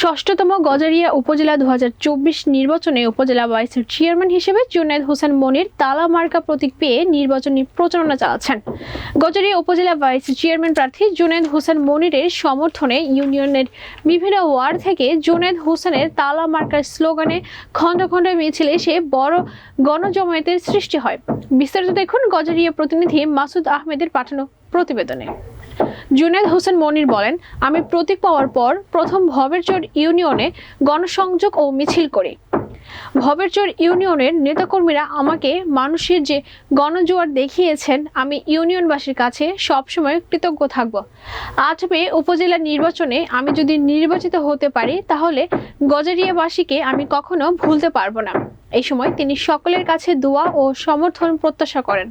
ষষ্ঠতম গজারিয়া উপজেলা দুহাজার চব্বিশ নির্বাচনে উপজেলা ভাইসের চেয়ারম্যান হিসেবে জুনায়েদ হোসেন মনির তালা মার্কা প্রতীক পেয়ে নির্বাচনী প্রচারণা চালাচ্ছেন। গজারিয়া উপজেলা ভাইস চেয়ারম্যান প্রার্থী জুনায়েদ হোসেন মনিরের সমর্থনে ইউনিয়নের বিভিন্ন ওয়ার্ড থেকে জুনায়েদ হোসেনের তালা মার্কার স্লোগানে খণ্ড খণ্ড মিছিল এসে বড় গণজমায়েতের সৃষ্টি হয়। বিস্তারিত দেখুন গজারিয়া প্রতিনিধি মাসুদ আহমেদের পাঠানো প্রতিবেদনে। জুনেদ হোসেন মনির বলেন, আমি প্রতীক পাওয়ার পর প্রথম ভবেরচর ইউনিয়নে গণসংযোগ ও মিছিল করি। ভবেরচর ইউনিয়নের নেতাকর্মীরা আমাকে মানুষের যে গণজোয়ার দেখিয়েছেন, আমি ইউনিয়নবাসীর কাছে সবসময় কৃতজ্ঞ থাকব। আজ মে উপজেলা নির্বাচনে আমি যদি নির্বাচিত হতে পারি, তাহলে গজারিয়াবাসীকে আমি কখনো ভুলতে পারব না। এই সময় তিনি সকলের কাছে দোয়া ও সমর্থন প্রত্যাশা করেন।